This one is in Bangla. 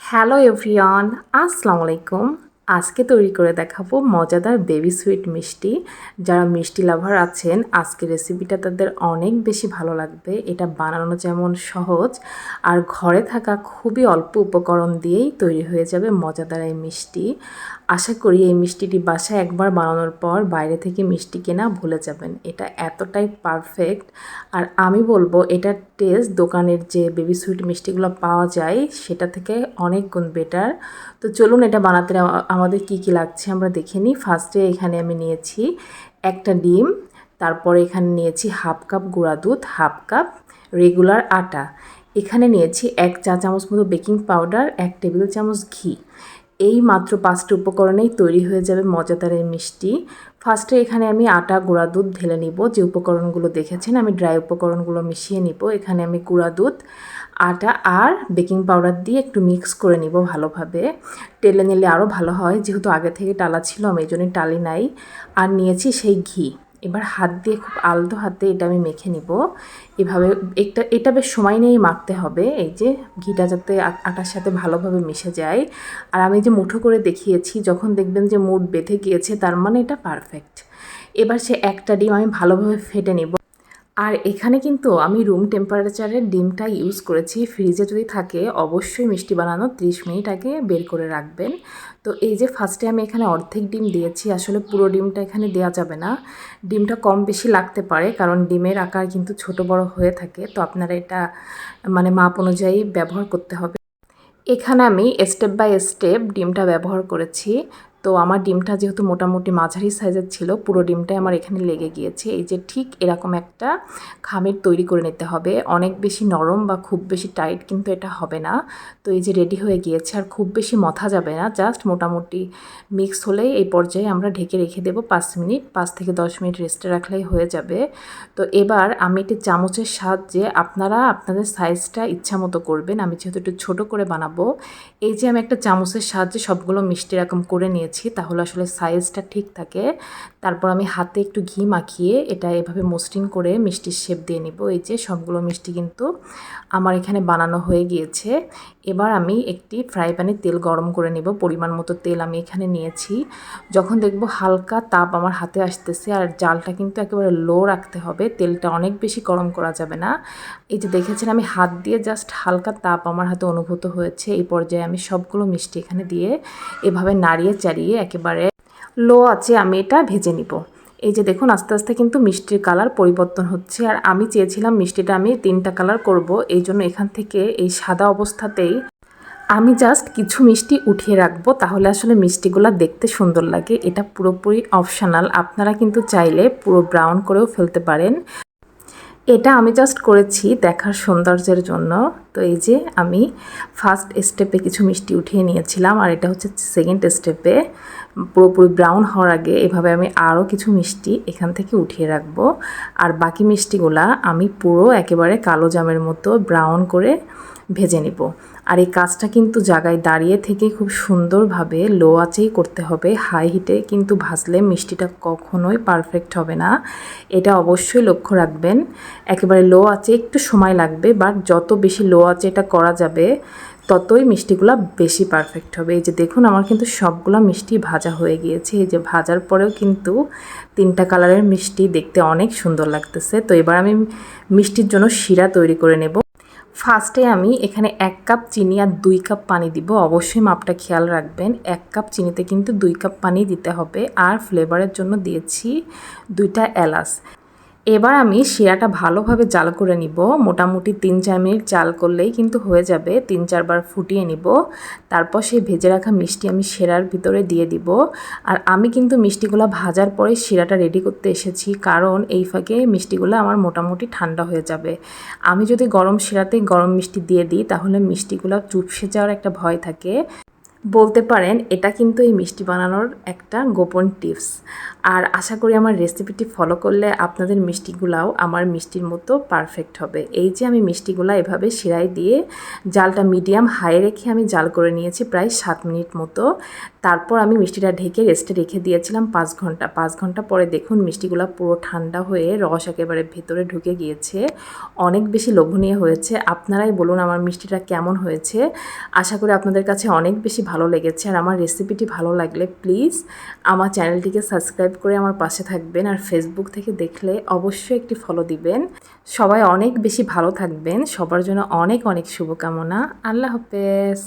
হ্যালো এভরিয়ান আসসালামু আলাইকুম আজকে তৈরি করে দেখাবো মজাদার বেবি সুইট মিষ্টি। যারা মিষ্টি লাভার আছেন, আজকে রেসিপিটা তাদের অনেক বেশি ভালো লাগবে। এটা বানানো যেমন সহজ, আর ঘরে থাকা খুবই অল্প উপকরণ দিয়েই তৈরি হয়ে যাবে মজাদার এই মিষ্টি। আশা করি এই মিষ্টিটি বাসায় একবার বানানোর পর বাইরে থেকে মিষ্টি কেনা ভুলে যাবেন। এটা এতটাই পারফেক্ট আর আমি বলব, এটার টেস্ট দোকানের যে বেবি সুইট মিষ্টিগুলো পাওয়া যায়, সেটা থেকে অনেক গুণ বেটার তো চলুন এটা বানাতে আমাদের কি কি লাগছে আমরা দেখে নিই। ফার্স্টে এখানে আমি নিয়েছি একটা ডিম, তারপরে এখানে নিয়েছি হাফ কাপ গুঁড়া দুধ হাফ কাপ রেগুলার আটা। এখানে নিয়েছি এক চা চামচ মতো বেকিং পাউডার এক টেবিল চামচ ঘি। এই মাত্র পাঁচটি উপকরণেই তৈরি হয়ে যাবে মজাদার এই মিষ্টি। ফার্স্টে এখানে আমি আটা, গুঁড়া দুধ ঢেলে নিব। যে উপকরণগুলো দেখেছেন, আমি ড্রাই উপকরণগুলো মিশিয়ে নিব। এখানে আমি গুঁড়া দুধ, আটা আর বেকিং পাউডার দিয়ে একটু মিক্স করে নিব ভালোভাবে। টেলে নিলে আরও ভালো হয়। যেহেতু আগে থেকে টালা ছিল, আমি এই জন্যই টালি নাই। আর নিয়েছি সেই ঘি। এবার হাত দিয়ে খুব আলতো হাতে এটা আমি মেখে নিব। এভাবে একটা, এটা বেশ সময় নিয়েই মাখতে হবে। এই যে ঘিটা যাতে আটার সাথে ভালোভাবে মিশে যায়। আর আমি যে মুঠো করে দেখিয়েছি, যখন দেখবেন যে মুড বেঁধে গিয়েছে, তার মানে এটা পারফেক্ট এবার সে একটা ডিম আমি ভালোভাবে ফেটে নেব। আর এখানে কিন্তু আমি রুম টেম্পারেচারের ডিমটা ইউজ করেছি। ফ্রিজে যদি থাকে, অবশ্যই মিষ্টি বানানো 30 মিনিট আগে বের করে রাখবেন। তো এই যে ফার্স্টে আমি এখানে অর্ধেক ডিম দিয়েছি, আসলে পুরো ডিমটা এখানে দেওয়া যাবে না। ডিমটা কম বেশি লাগতে পারে, কারণ ডিমের আকার কিন্তু ছোট বড় হয়ে থাকে। তো আপনারা এটা মানে মাপ অনুযায়ী ব্যবহার করতে হবে। এখানে আমি স্টেপ বাই স্টেপ ডিমটা ব্যবহার করেছি। তো আমার ডিমটা যেহেতু মোটামুটি মাঝারি সাইজের ছিল, পুরো ডিমটাই আমার এখানে লেগে গিয়েছে। এই যে ঠিক এরকম একটা খামের তৈরি করে নিতে হবে। অনেক বেশি নরম বা খুব বেশি টাইট কিন্তু এটা হবে না। তো এই যে রেডি হয়ে গিয়েছে, আর খুব বেশি মথা যাবে না, জাস্ট মোটামুটি মিক্স হলেই এই পর্যায়ে আমরা ঢেকে রেখে দেবো পাঁচ মিনিট, পাঁচ থেকে দশ মিনিট রেস্টে রাখলেই হয়ে যাবে। তো এবার আমি একটি চামচের সাহায্যে আপনারা আপনাদের সাইজটা ইচ্ছা মতো করবেন। আমি যেহেতু একটু ছোটো করে বানাবো, এই যে আমি একটা চামচের সাহায্যে সবগুলো মিষ্টি এরকম করে নিয়েছি তাহলে আসলে সাইজটা ঠিক থাকে। তারপর আমি হাতে একটু ঘি মাখিয়ে এটা এভাবে মসৃণ করে মিষ্টির শেপ দিয়ে নিব। এই যে সবগুলো মিষ্টি কিন্তু আমার এখানে বানানো হয়ে গিয়েছে। এবার আমি একটি ফ্রাই প্যানে তেল গরম করে নেব, পরিমাণ মতো তেল আমি এখানে নিয়েছি। যখন দেখব হালকা তাপ আমার হাতে আসতেছে আর জালটা কিন্তু একেবারে লো রাখতে হবে, তেলটা অনেক বেশি গরম করা যাবে না। এই যে দেখেছেন আমি হাত দিয়ে জাস্ট হালকা তাপ আমার হাতে অনুভূত হয়েছে। এই পর্যায়ে আমি সবগুলো মিষ্টি এখানে দিয়ে এভাবে নাড়িয়ে চাড়িয়ে একেবারে লো আছে আমি এটা ভেজে নিব। এই যে দেখুন, আস্তে আস্তে কিন্তু মিষ্টির কালার পরিবর্তন হচ্ছে। আর আমি চেয়েছিলাম মিষ্টিটা আমি তিনটা কালার করব। এই জন্য এখান থেকে এই সাদা অবস্থাতেই আমি জাস্ট কিছু মিষ্টি উঠিয়ে রাখব। তাহলে আসলে মিষ্টিগুলো দেখতে সুন্দর লাগে। এটা পুরোপুরি অপশনাল। আপনারা কিন্তু চাইলে পুরো ব্রাউন করেও ফেলতে পারেন। এটা আমি জাস্ট করেছি দেখার সৌন্দর্যের জন্য। তো এই যে আমি ফার্স্ট স্টেপে কিছু মিষ্টি উঠিয়ে নিয়েছিলাম, আর এটা হচ্ছে সেকেন্ড স্টেপে পুরোপুরি ব্রাউন হওয়ার আগে এভাবে আমি আরও কিছু মিষ্টি এখান থেকে উঠিয়ে রাখব। আর বাকি মিষ্টিগুলা আমি পুরো একেবারে কালো জামের মতো ব্রাউন করে ভেজে নিব। আর এই কাজটা কিন্তু জায়গায় দাঁড়িয়ে থেকে খুব সুন্দরভাবে লো আঁচেই করতে হবে হাই হিটে কিন্তু ভাজলে মিষ্টিটা কখনোই পারফেক্ট হবে না। এটা অবশ্যই লক্ষ্য রাখবেন, একেবারে লো আঁচে একটু সময় লাগবে বাট যত বেশি লো আঁচে এটা করা যাবে, ততই মিষ্টিগুলো বেশি পারফেক্ট হবে। এই যে দেখুন, আমার কিন্তু সবগুলো মিষ্টি ভাজা হয়ে গিয়েছে। এই যে ভাজার পরেও কিন্তু তিনটা কালারের মিষ্টি দেখতে অনেক সুন্দর লাগতেছে। তো এবার আমি মিষ্টির জন্য শিরা তৈরি করে নেব। ফার্স্টে আমি এখানে এক কাপ চিনি আর দুই কাপ পানি দিব। অবশ্যই মাপটা খেয়াল রাখবেন। এক কাপ চিনিতে কিন্তু দুই কাপ পানি দিতে হবে। আর ফ্লেভারের জন্য দিয়েছি দুইটা এলাচ। এবার আমি শিরাটা ভালোভাবে জাল করে নিব। মোটামুটি তিন চার মিনিট জাল করলেই কিন্তু হয়ে যাবে। তিন চারবার ফুটিয়ে নিব। তারপর সেই ভেজে রাখা মিষ্টি আমি শিরার ভিতরে দিয়ে দিব। আর আমি কিন্তু মিষ্টিগুলো ভাজার পরে শিরাটা রেডি করতে এসেছি। কারণ এই ফাঁকে মিষ্টিগুলো আমার মোটামুটি ঠান্ডা হয়ে যাবে। আমি যদি গরম শিরাতেই গরম মিষ্টি দিয়ে দিই, তাহলে মিষ্টিগুলো চুপসে যাওয়ার একটা ভয় থাকে। বলতে পারেন, এটা কিন্তু এই মিষ্টি বানানোর একটা গোপন টিপস। আর আশা করি আমার রেসিপিটি ফলো করলে আপনাদের মিষ্টিগুলাও আমার মিষ্টির মতো পারফেক্ট হবে। এই যে আমি মিষ্টিগুলা এভাবে শিরায় দিয়ে জালটা মিডিয়াম হাই রেখে আমি জাল করে নিয়েছি প্রায় সাত মিনিট মতো। তারপর আমি মিষ্টিটা ঢেকে রেস্টে রেখে দিয়েছিলাম পাঁচ ঘণ্টা। পাঁচ ঘণ্টা পরে দেখুন মিষ্টিগুলো পুরো ঠান্ডা হয়ে রস একেবারে ভেতরে ঢুকে গিয়েছে। অনেক বেশি লোভনীয় হয়েছে। আপনারাই বলুন আমার মিষ্টিটা কেমন হয়েছে। আশা করি আপনাদের কাছে অনেক বেশি ভালো লেগেছে আর আমার রেসিপিটি ভালো লাগলে প্লিজ আমার চ্যানেলটিকে সাবস্ক্রাইব করে আমার পাশে থাকবেন আর ফেসবুক থেকে দেখলে অবশ্যই একটি ফলো দিবেন। সবাই অনেক বেশি ভালো থাকবেন। সবার জন্য অনেক অনেক শুভকামনা। আল্লাহ হাফেজ।